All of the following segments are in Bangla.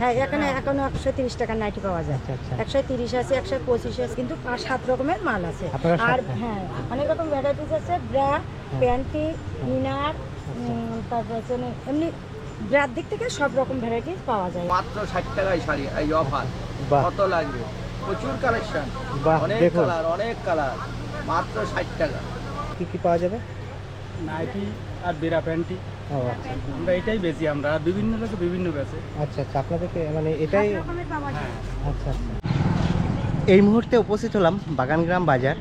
হ্যাঁ এখানে এখনও একশো তিরিশ টাকার নাইটি পাওয়া যায়। আচ্ছা আচ্ছা। একশো তিরিশ আছে একশো পঁচিশ আছে কিন্তু পাঁচ সাত রকমের মাল আছে। আর হ্যাঁ অনেক রকম ভ্যারাইটিস আছে ব্রা প্যান্টি ইনার তারপর হচ্ছে এমনি ব্রার দিক থেকে সব রকম ভ্যারাইটিস পাওয়া যায়। মাত্র ষাট টাকায় শাড়ি এই অফার। কত লাগবে? প্রচুর কালেকশন অনেক কালার অনেক কালার মাত্র ষাট টাকা। কি কি পাওয়া যাবে? নাইটি আর বেরা প্যান্টি। আচ্ছা আমরা এটাই বেশি আমরা বিভিন্ন লোকে বিভিন্ন বেছে আচ্ছা আচ্ছা আপনাদেরকে মানে এটাই যায় আচ্ছা আচ্ছা। এই মুহূর্তে উপস্থিত হলাম বাগানগ্রাম বাজার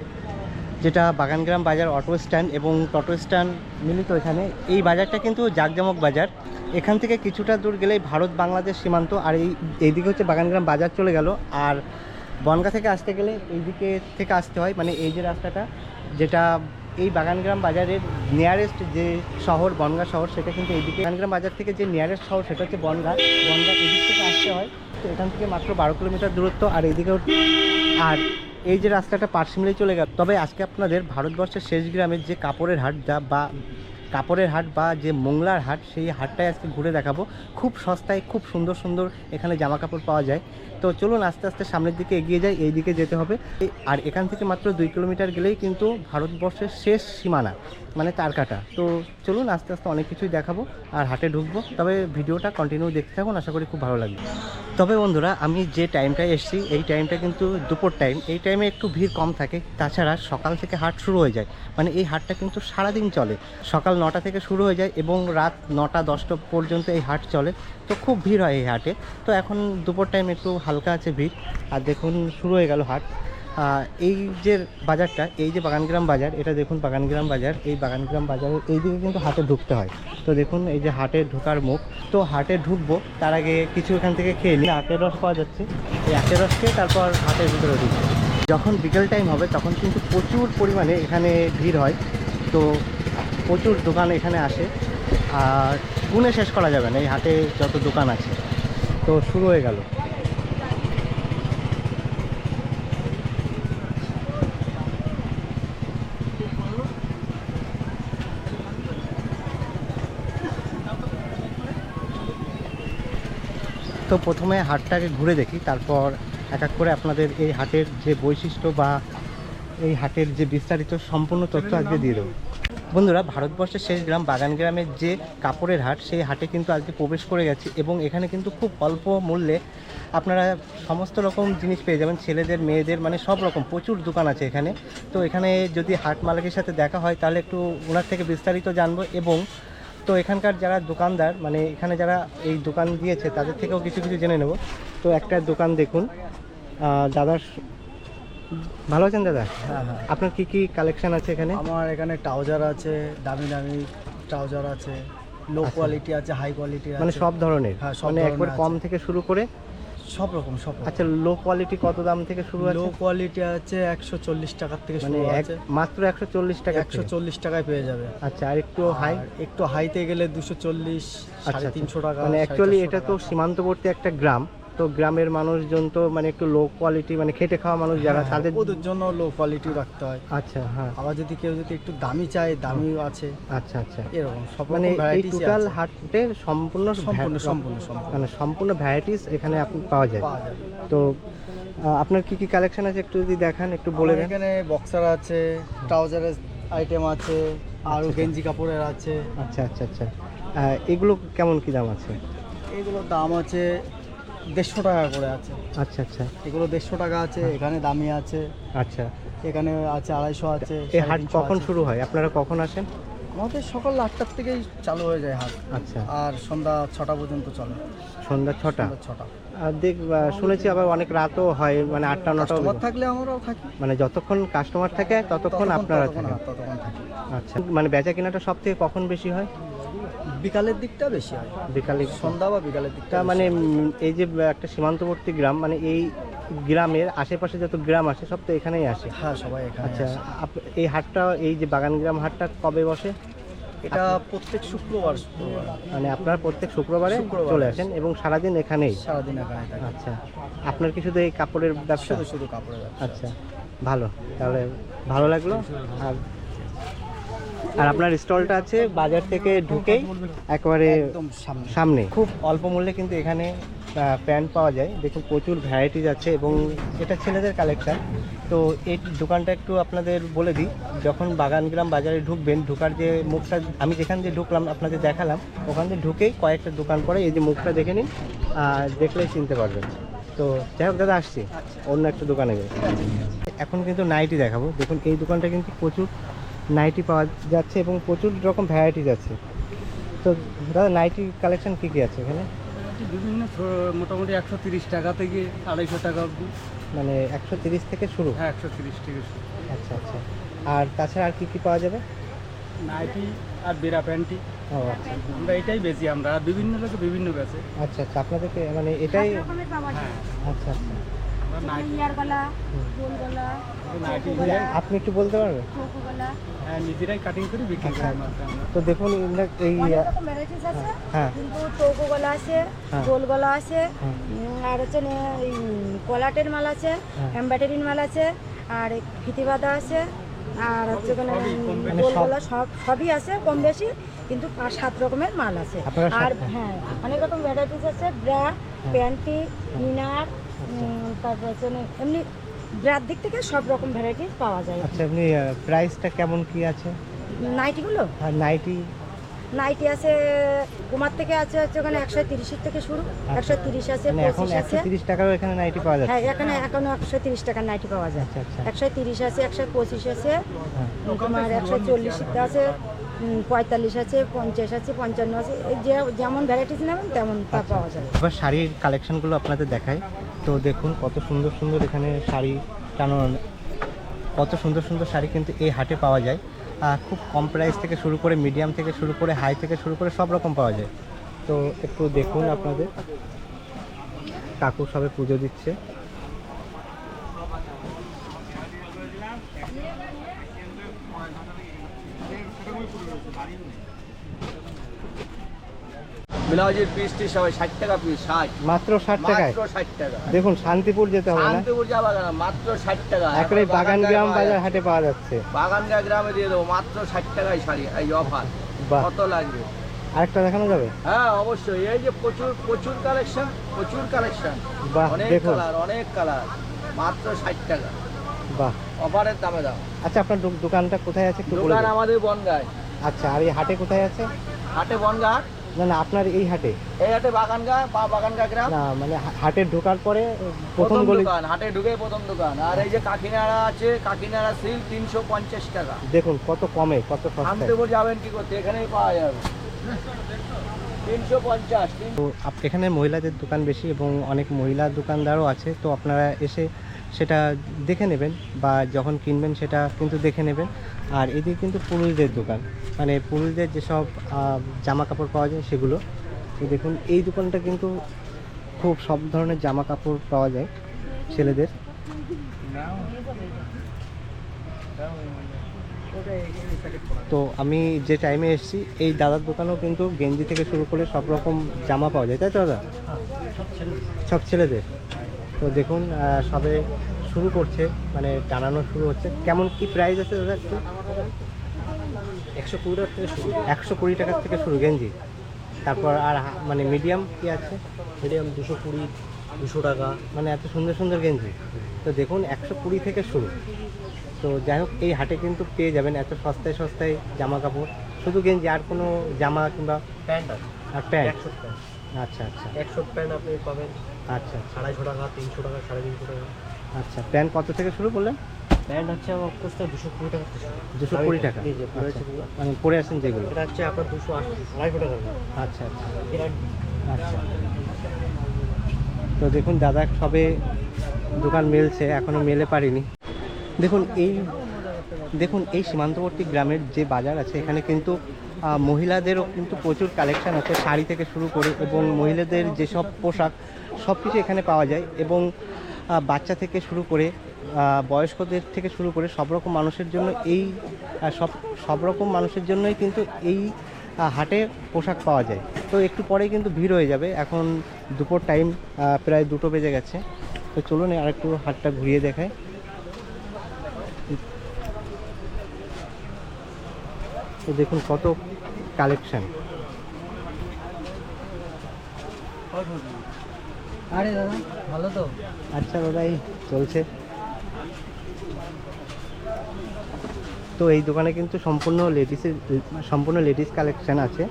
যেটা বাগানগ্রাম বাজার অটো স্ট্যান্ড এবং টোটো স্ট্যান্ড মিলিত এখানে। এই বাজারটা কিন্তু জাকজমক বাজার। এখান থেকে কিছুটা দূর গেলেই ভারত বাংলাদেশ সীমান্ত আর এই এইদিকে হচ্ছে বাগানগ্রাম বাজার চলে গেল। আর বনগা থেকে আসতে গেলে এইদিকে থেকে আসতে হয় মানে এই যে রাস্তাটা যেটা এই বাগানগ্রাম বাজারের নিয়ারেস্ট যে শহর, বনগা শহর, সেটা কিন্তু এইদিকে। বাগানগ্রাম বাজার থেকে যে নিয়ারেস্ট শহর, সেটা হচ্ছে বনগা। বনগা এদিক থেকে আসতে হয়, তো এখান থেকে মাত্র বারো কিলোমিটার দূরত্ব, আর এইদিকেও আর এই যে রাস্তাটা পার্সোনালি চলে গেল। তবে আজকে আপনাদের ভারতবর্ষের শেষ গ্রামের যে কাপড়ের হাট, যা বা কাপড়ের হাট বা যে মোংলার হাট, সেই হাটটাই আজকে ঘুরে দেখাবো। খুব সস্তায়, খুব সুন্দর সুন্দর এখানে জামা কাপড় পাওয়া যায়। তো চলুন আস্তে আস্তে সামনের দিকে এগিয়ে যাই, এই দিকে যেতে হবে। আর এখান থেকে মাত্র দুই কিলোমিটার গেলেই কিন্তু ভারতবর্ষের শেষ সীমানা মানে তার কাটা তো চলুন আস্তে আস্তে অনেক কিছুই দেখাবো আর হাটে ঢুকবো। তবে ভিডিওটা কন্টিনিউ দেখতে থাকুন, আশা করি খুব ভালো লাগবে। তবে বন্ধুরা, আমি যে টাইমটায় এসেছি, এই টাইমটা কিন্তু দুপুর টাইম এই টাইমে একটু ভিড় কম থাকে। তাছাড়া সকাল থেকে হাট শুরু হয়ে যায়। মানে এই হাটটা কিন্তু সারাদিন চলে। সকাল নটা থেকে শুরু হয়ে যায় এবং রাত নটা, দশটা পর্যন্ত এই হাট চলে। তো খুব ভিড় হয় এই হাটে। তো এখন দুপুর টাইম একটু হালকা আছে ভিড়। আর দেখুন, শুরু হয়ে গেল হাট। এই যে বাজারটা, এই যে বাগানগ্রাম বাজার, এটা দেখুন বাগানগ্রাম বাজার। এই বাগানগ্রাম বাজারের এই দিকে কিন্তু হাটে ঢুকতে হয়। তো দেখুন, এই যে হাটে ঢোকার মুখ। তো হাটে ঢুকবো, তার আগে কিছু এখান থেকে খেয়ে নিই। আখের রস পাওয়া যাচ্ছে। এই আখের রস খেয়ে তারপর হাটের ভিতরে ঢুকবো। যখন বিকেল টাইম হবে, তখন কিন্তু প্রচুর পরিমাণে এখানে ভিড় হয়। তো প্রচুর দোকান এখানে আসে। আর গুনে শেষ করা যাবে না, এই হাটে যত দোকান আছে। তো শুরু হয়ে গেল। তো প্রথমে হাটটাকে ঘুরে দেখি, তারপর এক এক করে আপনাদের এই হাটের যে বৈশিষ্ট্য বা এই হাটের যে বিস্তারিত সম্পূর্ণ তথ্য আজকে দিয়ে দেবো। বন্ধুরা, ভারতবর্ষের শেষ গ্রাম বাগান গ্রামের যে কাপড়ের হাট, সেই হাটে কিন্তু আজকে প্রবেশ করে গেছি এবং এখানে কিন্তু খুব অল্প মূল্যে আপনারা সমস্ত রকম জিনিস পেয়ে যাবেন, ছেলেদের, মেয়েদের মানে সব রকম, প্রচুর দোকান আছে এখানে। তো এখানে যদি হাট মালিকের সাথে দেখা হয়, তাহলে একটু ওনার থেকে বিস্তারিত জানব এবং তো এখানকার যারা দোকানদার মানে এখানে যারা এই দোকান দিয়েছে, তাদের থেকেও কিছু কিছু জেনে নেব। তো একটা দোকান দেখুন দাদার ভালো আছেন দাদা? হ্যাঁ হ্যাঁ। আপনার কি কি কালেকশন আছে এখানে? আমার এখানে ট্রাউজার আছে দামি দামি ট্রাউজার আছে লো আচ্ছা। কোয়ালিটি আছে হাই কোয়ালিটি আছে। মানে সব ধরনের? হ্যাঁ, সব মানে একবার কম থেকে শুরু করে? সব রকম সব আচ্ছা লো কোয়ালিটি কত দাম থেকে শুরু আছে? লো কোয়ালিটি আছে একশো চল্লিশ টাকার থেকে মানে শুরু আছে। মাত্র একশো চল্লিশ টাকা একশো চল্লিশ টাকায় পেয়ে যাবে। আচ্ছা আর একটু হাই একটু হাইতে গেলে দুশো চল্লিশ আচ্ছা সাড়ে তিনশো টাকা মানে অ্যাকচুয়ালি এটা তো সীমান্তবর্তী একটা গ্রাম। তো গ্রামের মানুষজন তো মানে একটু লো কোয়ালিটি মানে খেটে খাওয়া মানুষ যারা হ্যাঁ, তাদের ওদের জন্য লো কোয়ালিটি রাখতে হয়। আচ্ছা হ্যাঁ। আবার যদি কেউ যদি একটু দামি চায় দামিও আছে। আচ্ছা আচ্ছা। এরকম সব মানে এই টোটাল। হাটের সম্পূর্ণ সম্পূর্ণ সম্পূর্ণ মানে সম্পূর্ণ ভ্যারাইটিস এখানে আপনি পাওয়া যায়। তো আপনার কি কি কালেকশন আছে একটু যদি দেখান একটু বলে দেন। এখানে বক্সার আছে ট্রাউজারের আইটেম আছে আরও আচ্ছা। গেঞ্জি কাপড়ের আছে। আচ্ছা আচ্ছা আচ্ছা। এগুলো কেমন কি দাম আছে? এগুলোর দাম আছে দেড়শো টাকা করে আছে। আচ্ছা আচ্ছা। এগুলো দেড়শো টাকা আছে এখানে দামি আছে। আচ্ছা। এখানে আছে আড়াইশো আছে এই হাট কখন শুরু হয়? আপনারা কখন আসেন? আমাদের সকাল আটটার থেকেই চালু হয়ে যায় হাট। আচ্ছা। আর সন্ধ্যা ছটা পর্যন্ত চলে। সন্ধ্যা ছটা? ছটা। আর দেখ শুনেছি আবার অনেক রাতও হয় মানে আটটা নটা থাকলে আমরাও থাকি। মানে যতক্ষণ কাস্টমার থাকে ততক্ষণ আপনারা থাকেন। থাকি। আচ্ছা। মানে বেচা কেনাটা সব থেকে কখন বেশি হয়? বিকালের দিকটা বেশি হয়। বিকালে সন্ধ্যা বা বিকালের দিকটা মানে এই যে একটা সীমান্তবর্তী গ্রাম মানে এই গ্রামের আশেপাশে যত গ্রাম আসে সব তো এখানেই আসে? হ্যাঁ সবাই এখানে আচ্ছা এই হাটটা এই যে বাগান গ্রাম হাটটা কবে বসে? এটা প্রত্যেক শুক্রবার শুক্রবার। মানে আপনার প্রত্যেক শুক্রবারে চলে আসেন এবং সারাদিন এখানেই? সারাদিন এখানে আচ্ছা আপনার কি শুধু এই কাপড়ের ব্যবসা? শুধু কাপড়ের ব্যবসা। আচ্ছা ভালো। তাহলে ভালো লাগল। আর আর আপনার স্টলটা আছে বাজার থেকে ঢুকেই একেবারে সামনে। খুব অল্প মূল্যে কিন্তু এখানে প্যান্ট পাওয়া যায়। দেখুন প্রচুর ভ্যারাইটিস আছে এবং এটা ছেলেদের কালেকশন তো এই দোকানটা একটু আপনাদের বলে দিই যখন বাগানগ্রাম বাজারে ঢুকবেন ঢোকার যে মুখটা আমি যেখান দিয়ে ঢুকলাম আপনাদের দেখালাম ওখান দিয়ে ঢুকেই কয়েকটা দোকান পরে এই যে মুখটা দেখে নিন আর দেখলেই চিনতে পারবেন। তো যাই হোক দাদা আসছি। অন্য একটা দোকানে যাই। এখন কিন্তু নাইটি দেখাবো। দেখুন এই দোকানটা কিন্তু প্রচুর নাইটি পাওয়া যাচ্ছে এবং প্রচুর রকম ভ্যারাইটিস আছে। তো দাদা নাইটি কালেকশন কী কী আছে এখানে? বিভিন্ন মোটামুটি একশো তিরিশ টাকা থেকে আড়াইশো টাকা অবধি। মানে একশো তিরিশ থেকে শুরু? হ্যাঁ একশো তিরিশ থেকে শুরু। আচ্ছা আচ্ছা। আর তাছাড়া আর কী কী পাওয়া যাবে? নাইটি আর বেড়া প্যান্টি। ও আচ্ছা। আমরা এটাই বেশি আমরা আর বিভিন্ন লোকে বিভিন্ন বেছে আচ্ছা আচ্ছা আপনাদেরকে মানে এটাই যায়। আচ্ছা আচ্ছা। ইয়ার গলা গোল গলা আপনি একটু বলতে পারবেন? হ্যাঁ নিজেরাই কাটিং করে বিক্রি করি তো দেখুন এই ভ্যারাইটিস আছে। হ্যাঁ। কিন্তু চৌকো গলা আছে হ্যাঁ। গোল গলা আছে হ্যাঁ। আর হচ্ছে না এই কলাটের মাল আছে হ্যাঁ। মাল আছে আর ফিতি বাঁধা আছে আর হচ্ছে মানে গোল গলা সব সবই আছে কম বেশি কিন্তু পাঁচ সাত রকমের মাল আছে। আপনারা আর হ্যাঁ অনেক রকম ভ্যারাইটিস আছে ব্রা প্যান্টি ইনার উম, তারপর হচ্ছে এমনি ব্রার দিক থেকে সব রকম ভ্যারাইটিস পাওয়া যায়। আচ্ছা আপনি প্রাইসটা কেমন কি আছে? নাইটিগুলো আর নাইটি নাইটি আছে কুমার থেকে আছে হচ্ছে ওখানে একশো তিরিশের থেকে শুরু একশো তিরিশ আছে মানে এখন একশো তিরিশ টাকারও এখানে নাইটি পাওয়া যাচ্ছে। হ্যাঁ এখানে এখনও একশো তিরিশ টাকার নাইটি পাওয়া যায়। আচ্ছা আচ্ছা। একশো তিরিশ আছে একশো পঁচিশ আছে হ্যাঁ। তোমার একশো চল্লিশ আছে পঁয়তাল্লিশ আছে পঞ্চাশ আছে পঞ্চান্ন আছে যেমন ভ্যারাইটিস নেবেন তেমন তা পাওয়া যায়। এবার শাড়ির কালেকশনগুলো আপনাদের দেখাই। তো দেখুন কত সুন্দর সুন্দর এখানে শাড়ি টানানো কত সুন্দর সুন্দর শাড়ি কিন্তু এই হাটে পাওয়া যায়। আর খুব কম প্রাইস থেকে শুরু করে মিডিয়াম থেকে শুরু করে হাই থেকে শুরু করে সব রকম পাওয়া যায়। তো একটু দেখুন আপনাদের। কাকু সবে পুজো দিচ্ছে। ব্লাউজের পিসটি সবাই ষাট টাকা পিস ষাট। মাত্র ষাট টাকায়? মাত্র ষাট টাকা। দেখুন শান্তিপুর যেতে হবে না? শান্তিপুর যাবা কেন মাত্র ষাট টাকা। একবারে বাগান গ্রাম বাজার হাটে পাওয়া যাচ্ছে। বাগানগা গ্রামে দিয়ে দেবো মাত্র ষাট টাকায় শাড়ি এই অফার। কত লাগবে? আরেকটা দেখানো যাবে? হ্যাঁ অবশ্যই। এই যে প্রচুর প্রচুর কালেকশন প্রচুর কালেকশন। বাহ অনেক কালার অনেক কালার। মাত্র ষাট টাকা। বাহ। অফারের দামে দাম আচ্ছা আপনার দোকানটা কোথায় আছে দোকান আমাদের বনগায়। আচ্ছা আর এই হাটে কোথায় আছে? হাটে বনগা না না আপনার এই হাটে? এই হাটে বাগানগা বা বাগানগা গ্রাম। না মানে হাটে ঢোকার পরে প্রথম গলি দোকান হাটে ঢুকে প্রথম দোকান। আর এই যে কাকিনাড়া আছে কাকিনাড়া সিল তিনশো পঞ্চাশ টাকা। দেখুন কত কমে কত শান্তিপুর যাবেন কি করতে? এখানেই পাওয়া যাবে। তিনশো পঞ্চাশ তো এখানে মহিলাদের দোকান বেশি এবং অনেক মহিলা দোকানদারও আছে। তো আপনারা এসে সেটা দেখে নেবেন বা যখন কিনবেন সেটা কিন্তু দেখে নেবেন। আর এদিকে কিন্তু পুরুষদের দোকান। মানে পুরুষদের যেসব জামা কাপড় পাওয়া যায় সেগুলো। তো দেখুন এই দোকানটা কিন্তু খুব সব ধরনের জামা কাপড় পাওয়া যায় ছেলেদের। তো আমি যে টাইমে এসেছি এই দাদার দোকানেও কিন্তু গেঞ্জি থেকে শুরু করে সব রকম জামা পাওয়া যায়। তাই তো দাদা? সব ছেলেদের। তো দেখুন সবে শুরু করছে মানে টানানো শুরু হচ্ছে। কেমন কি প্রাইস আছে দাদা একটু? একশো কুড়ি টাকা থেকে শুরু। একশো কুড়ি টাকার থেকে শুরু গেঞ্জি। তারপর আর মানে মিডিয়াম কি আছে? মিডিয়াম দুশো কুড়ি দুশো টাকা। মানে এত সুন্দর সুন্দর গেঞ্জি। তো দেখুন একশো কুড়ি থেকে শুরু। তো যাই হোক এই হাটে কিন্তু পেয়ে যাবেন এত সস্তায় সস্তায় জামা কাপড়। শুধু গেঞ্জি আর কোনো জামা কিংবা প্যান্ট আর প্যান্ট। আচ্ছা আচ্ছা। একশো প্যান্ট আপনি পাবেন। আচ্ছা আড়াইশো টাকা তিনশো টাকা সাড়ে তিনশো টাকা। আচ্ছা প্যান্ট কত থেকে শুরু করলেন? প্যান্ট হচ্ছে আমার কোস্টটা দুশো কুড়ি টাকা দুশো কুড়ি টাকা। আচ্ছা। মানে পরে আসেন যেগুলো? এটা হচ্ছে আপনার দুশো আড়াইশো টাকা। আচ্ছা আচ্ছা। আচ্ছা। তো দেখুন দাদা সবে দোকান মেলছে এখনও মেলে পারিনি। দেখুন এই দেখুন এই সীমান্তবর্তী গ্রামের যে বাজার আছে এখানে কিন্তু মহিলাদেরও কিন্তু প্রচুর কালেকশান আছে, শাড়ি থেকে শুরু করে এবং মহিলাদের যেসব পোশাক সব কিছু এখানে পাওয়া যায় এবং বাচ্চা থেকে শুরু করে বয়স্কদের থেকে শুরু করে সব রকম মানুষের জন্য এই সব সব রকম মানুষের জন্যই কিন্তু এই হাটে পোশাক পাওয়া যায়। তো একটু পরেই কিন্তু ভিড় হয়ে যাবে। এখন দুপুর টাইম প্রায় দুটো বেজে গেছে। তো চলুন আরেকটু হাটটা ঘুরিয়ে দেখায় তো দেখুন কত কালেকশন। আরে দাদা ভালো তো। আচ্ছা দাদা এই চলছে। তো এই দোকানে কিন্তু সম্পূর্ণ লেডিসের সম্পূর্ণ লেডিস কালেকশন আছে।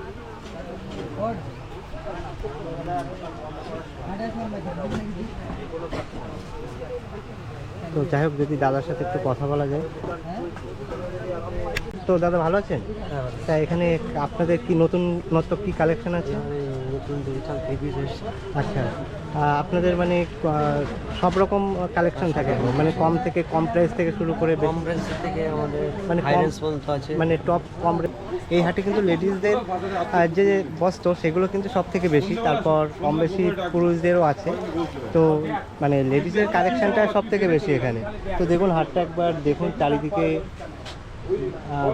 তো যাই হোক যদি দাদার সাথে একটু কথা বলা যায়। তো দাদা ভালো আছেন? তা এখানে আপনাদের কি নতুন নতুন কি কালেকশন আছে? নতুন ডিজিটাল থ্রি আচ্ছা আপনাদের মানে সব রকম কালেকশন থাকে মানে কম থেকে কম প্রাইস থেকে শুরু করে কম রেঞ্জের থেকে আমাদের মানে আছে। মানে টপ কম এই হাটে কিন্তু লেডিসদের যে বস্ত্র সেগুলো কিন্তু সব থেকে বেশি। তারপর কম বেশি পুরুষদেরও আছে। তো মানে লেডিসের কালেকশনটা সব থেকে বেশি এখানে। তো দেখুন হাটটা একবার দেখুন চারিদিকে।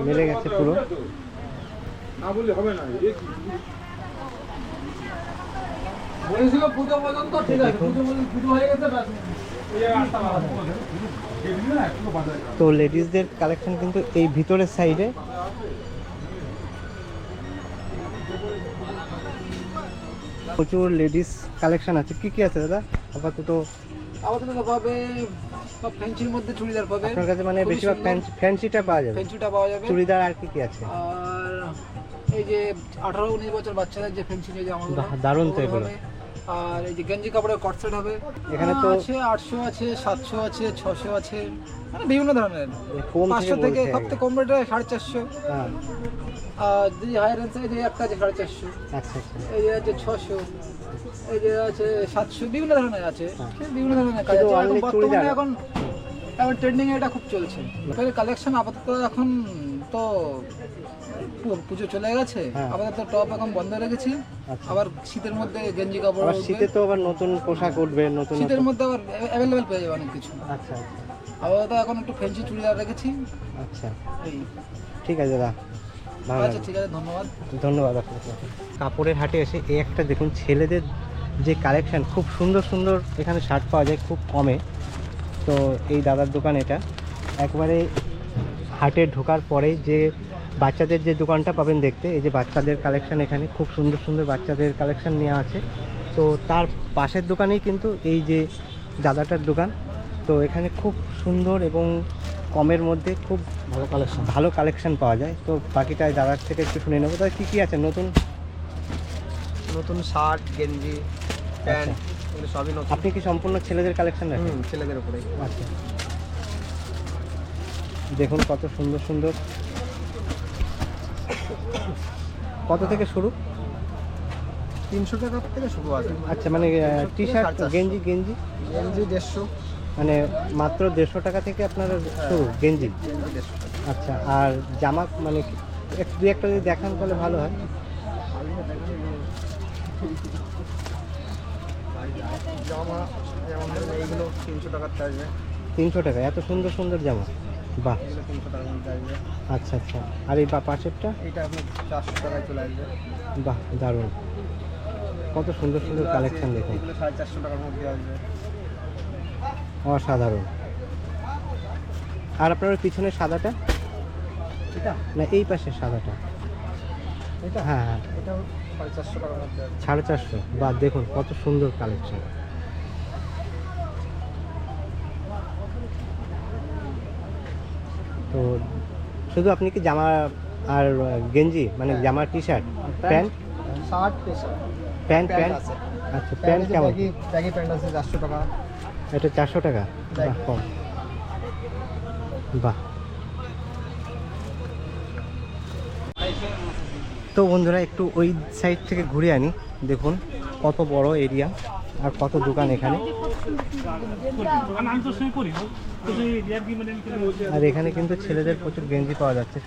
মেলে গেছে পুরো। তো লেডিসদের কালেকশন কিন্তু এই ভিতরের সাইডে প্রচুর লেডিস কালেকশন আছে। কি কি আছে দাদা? আপাতত আমাদের তো পাবে সব ফ্যান্সির মধ্যে চুড়িদার পাবে আপনার কাছে মানে বেশিরভাগ ফ্যান্সি ফ্যান্সিটা পাওয়া যাবে। ফ্যান্সিটা পাওয়া যাবে। চুড়িদার আর কি কি আছে? আর এই যে আঠারো উনিশ বছর বাচ্চাদের যে ফ্যান্সি যে জামাগুলো দারুণ তো এগুলো। আর এই যে গেঞ্জি কাপড়ের কটসেট হবে। এখানে তো- আছে আটশো আছে সাতশো আছে ছশো আছে মানে বিভিন্ন ধরনের। থেকে পাঁচশো থেকে বলছে। সবথেকে কম রেটে সাড়ে চারশো। হ্যাঁ। আর যদি হাই রেঞ্জে এই যে একটা আছে সাড়ে চারশো। আচ্ছা আচ্ছা। এই যে আছে ছশো এই যে আছে সাতশো বিভিন্ন ধরনের আছে। হ্যাঁ। বিভিন্ন ধরনের কাজ আছে। এখন বর্তমানে এখন এখন ট্রেন্ডিং এটা খুব চলছে। কালেকশন আপাতত এখন তো পুজো চলে গেছে। হ্যাঁ। আপাতত টপ এখন বন্ধ রেখেছি। আচ্ছা। আবার শীতের মধ্যে গেঞ্জি কাপড় শীতে তো আবার নতুন পোশাক উঠবে নতুন শীতের মধ্যে আবার অ্যাভেলেবেল পেয়ে যাবে অনেক কিছু। আচ্ছা আপাতত এখন একটু ফেন্সি চুড়িদার রেখেছি। আচ্ছা। ঠিক আছে দাদা। ভালো আচ্ছা ঠিক আছে ধন্যবাদ। ধন্যবাদ আপনাকে। কাপড়ের হাটে এসে এই একটা দেখুন ছেলেদের যে কালেকশন খুব সুন্দর সুন্দর এখানে শার্ট পাওয়া যায় খুব কমে। তো এই দাদার দোকান এটা। একবারে হাটে ঢোকার পরে যে বাচ্চাদের যে দোকানটা পাবেন দেখতে এই যে বাচ্চাদের কালেকশন এখানে খুব সুন্দর সুন্দর বাচ্চাদের কালেকশন নেওয়া আছে। তো তার পাশের দোকানেই কিন্তু এই যে দাদাটার দোকান। তো এখানে খুব সুন্দর এবং কমের মধ্যে খুব ভালো কালেকশন ভালো কালেকশন পাওয়া যায়। তো বাকিটা দাদার থেকে একটু শুনে নেব। তাহলে কী কী আছে? নতুন? নতুন শার্ট গেঞ্জি প্যান্ট এগুলো সবই নতুন। আপনি কি সম্পূর্ণ ছেলেদের কালেকশন রাখেন? ছেলেদের উপরে আচ্ছা। দেখুন কত সুন্দর সুন্দর। কত থেকে শুরু? তিনশো টাকা থেকে শুরু আছে। আচ্ছা মানে টি শার্ট গেঞ্জি গেঞ্জি? গেঞ্জি দেড়শো। মানে মাত্র দেড়শো টাকা থেকে আপনার শুরু গেঞ্জি? আচ্ছা আর জামা মানে একটু দুই একটা যদি দেখান তাহলে ভালো হয়। জামা যেমন এইগুলো তিনশো টাকা এত সুন্দর সুন্দর জামা। বাহ। আচ্ছা আচ্ছা। আর এই বা পাশেরটা? আপনার চারশো টাকায় চলে আসবে বাহ দারুণ। কত সুন্দর সুন্দর কালেকশন দেখুন। সাড়ে চারশো টাকার মধ্যে আসবে। অসাধারণ। আর আপনার পিছনের সাদাটা? এটা? না এই পাশের সাদাটা। এটা? হ্যাঁ হ্যাঁ। এটাও সাড়ে চারশো বা দেখুন কত সুন্দর কালেকশন তো শুধু আপনি কি জামা আর গেঞ্জি মানে জামা T shirt pant shirt pant pant আচ্ছা প্যান্ট কেমন? প্যান্ট আছে চারশো টাকা। এটা চারশো টাকা। বাহ কম। বাহ। তো বন্ধুরা একটু ওই সাইড থেকে ঘুরে আনি। দেখুন কত বড় এরিয়া আর কত দোকান এখানে। আর এখানে কিন্তু ছেলেদের প্রচুর গেঞ্জি পাওয়া যাচ্ছে